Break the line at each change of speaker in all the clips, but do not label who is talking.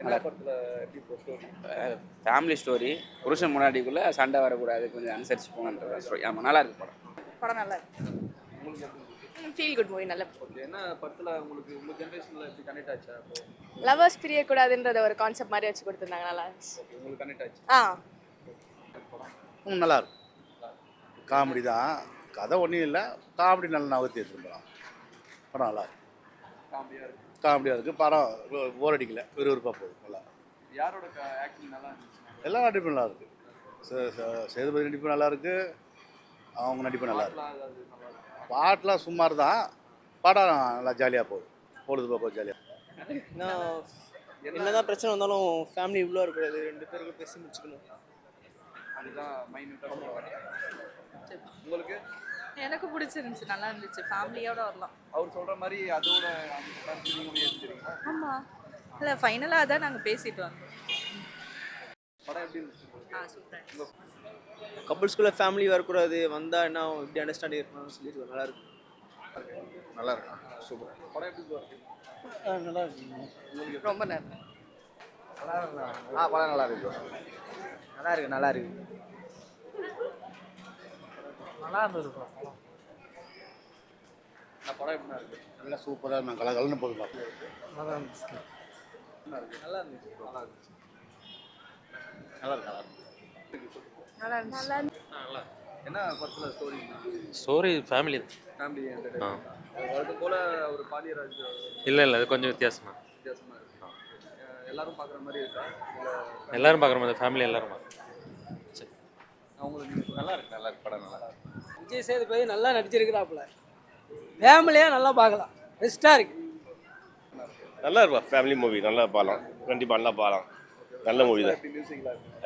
நல்லா
story
family story புருஷன் முன்னாடிக்குள்ளே சண்டை வரக்கூடாது கொஞ்சம் அனுசரிச்சு போகணுன்ற ஸ்டோரி ஆமாம் நல்லா இருக்கு படம்.
படம் நல்லா இருக்கு. ஃபீல் குட் மூவி நல்ல
என்ன படத்துல உங்களுக்கு உங்க ஜெனரேஷன்ல எப்படி கனெக்ட் ஆச்சா
லவர்ஸ் பிரியக்கூடாதுன்றத ஒரு கான்செப்ட் மாதிரி வச்சு கொடுத்துருந்தாங்க நல்லா இருந்துச்சு.
உங்களுக்கு கனெக்ட் ஆச்சு?
ஆ.
ம் நல்லா இருக்கும் காமெடி தான். கதை ஒன்றும் இல்லை. காமெடி நல்லா நகர்த்தி எடுத்துருந்தோம் படம் நல்லா இருக்கு.
காமெடியா இருக்கு.
காமெடியாக இருக்குது படம் போர் அடிக்கல. விறுவிறுப்பாக போகுது. நல்லா.
யாரோட ஆக்டிங் நல்லா இருந்துச்சு?
எல்லா நடிப்பும் நல்லா இருக்கு. சே- சே- சேதுபதி நடிப்பு நல்லா இருக்கு. அவங்க நடிப்பு நல்லா இருக்கு.
பாட்டுலாம்
சுமார் தான் படம் நல்லா ஜாலியாக போகுது. பொழுதுபோக்கு ஜாலியாக
நான் என்னதான் பிரச்சனை வந்தாலும் ஃபேமிலி இவ்வளோ இருக்கக்கூடாது ரெண்டு பேருக்கு பேசி முடிச்சுக்கணும்.
அதுதான் மைனூட்டா உங்களுக்கு?
எனக்கு பிடிச்சிருந்துச்சு. நல்லா இருந்துச்சு. ஃபேமிலியோட வரலாம்.
அவர் சொல்ற மாதிரி அதோட
ஆமாம் இல்லை ஃபைனலாக அதான் நாங்கள் பேசிட்டு வந்தோம்? ஆ சூப்பர்
கப்புள்ஸ்குள்ளே ஃபேமிலி வரக்கூடாது வந்தால் என்ன இப்படி அண்டர்ஸ்டாண்டிங் இருக்கணும்னு சொல்லிட்டு நல்லா இருக்கு.
நல்லா இருக்கு? சூப்பர்
படம் எப்படி
நல்லா இருக்கு.
ரொம்ப நல்லா
ஆ படம் நல்லா இருக்கு.
நல்லா இருக்கு நல்லா இருக்கு.
நான் படம் எப்படி இருக்கு?
நல்லா சூப்பராக நான் கலகலன்னு போகுது பார்க்க
நல்லா இருந்துச்சு. நல்லா இருந்துச்சு. நல்லா இருந்துச்சு.
நல்லா இருக்கு? நல்லா இருக்கு.
நல்லா இருந்துச்சு. நல்லா
என்ன படத்துல ஸ்டோரி
ஸ்டோரி ஃபேமிலி
ஃபேமிலி வழக்கம் போல ஒரு பாலியராஜ்
இல்லை இல்லை அது கொஞ்சம் வித்தியாசமா.
வித்தியாசமா இருக்கு. எல்லாரும் பார்க்குற மாதிரி இருக்கா?
எல்லாரும் பார்க்குற மாதிரி ஃபேமிலி எல்லாரும். சரி.
அவங்களுக்கு
நல்லா இருக்கு நல்லா இருக்கு. படம் நல்லா இருக்கு.
விஜய் சேதுபதி நல்லா நடிச்சிருக்கிறாப்புல. ஃபேமிலியாக நல்லா பார்க்கலாம். பெஸ்ட்டாக இருக்கு.
நல்லா இருக்கும் ஃபேமிலி மூவி நல்லா பார்க்கலாம். கண்டிப்பாக நல்லா பார்க்கலாம். நல்ல மூவி தான்.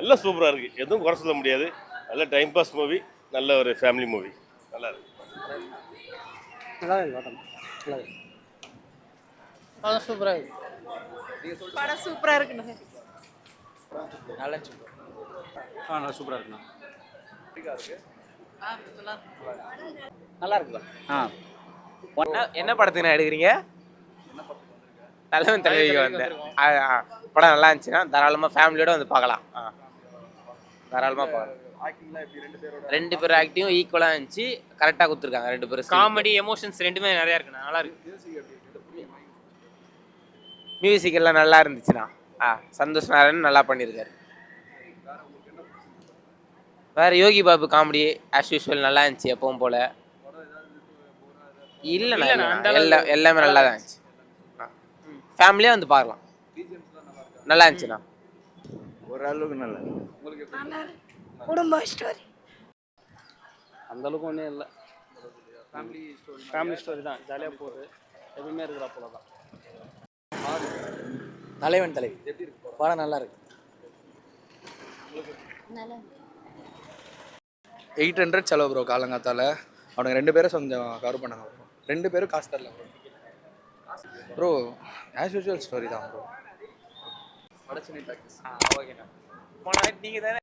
எல்லாம் சூப்பராக இருக்குது எதுவும் குறை சொல்ல முடியாது. நல்ல டைம் பாஸ் மூவி நல்ல ஒரு ஃபேமிலி மூவி நல்லா இருக்கு.
நல்லா இருக்கு படம். நல்லா சூப்பராக இருக்கு.
படம் சூப்பராக இருக்குண்ணே.
நல்லா இருக்கு
ஆ நல்லா சூப்பராக இருக்குண்ணா.
நல்லா
நல்லா இருக்குதா ஆ.
என்ன படத்துக்கு நான் எடுக்கிறீங்க? தலைவன் தலைவிக்கு வந்தேன். படம் நல்லா இருந்துச்சுன்னா தாராளமாக ஃபேமிலியோட வந்து பார்க்கலாம். தாராளமாக பார்க்கலாம்
ரெண்டு
பேர் ஆக்டிவும் ஈக்குவலாக இருந்துச்சு. கரெக்டாக கொடுத்துருக்காங்க ரெண்டு பேரும்
காமெடி எமோஷன்ஸ் ரெண்டுமே நிறையா இருக்கு. நல்லா இருக்கு
மியூசிக்
எல்லாம் நல்லா இருந்துச்சுண்ணா. ஆ சந்தோஷ் நாராயணன் நல்லா பண்ணியிருக்காரு. வேற Yogi Babu comedy as usual நல்லா இருந்துச்சு எப்பவும் போல. எல்லா எல்லாமே நல்லா தான் இருந்துச்சு. ஃபேமிலியாக வந்து பார்க்கலாம். நல்லா இருந்துச்சுண்ணா
ஓரளவுக்கு நல்லா
குடும்ப ஸ்டோரி
அந்த அளவுக்கு ஒன்றும் இல்லை.
ஃபேமிலி ஸ்டோரி
ஃபேமிலி ஸ்டோரி தான். ஜாலியாக போகுது. எப்பவுமே இருக்கிற போல தான். தலைவன் தலைவி.
எப்படி இருக்கு படம்?
நல்லா இருக்கு.
எயிட் ஹண்ட்ரட் செலவு ப்ரோ காலங்காத்தால. அவனுங்க ரெண்டு பேரும் கொஞ்சம் கவர் பண்ணாங்க. ரெண்டு பேரும் காசு தரல ப்ரோ ஆஸ் யூஷுவல் ஸ்டோரி தான் ப்ரோ
ஓகேண்ணா போன நீங்கள் தானே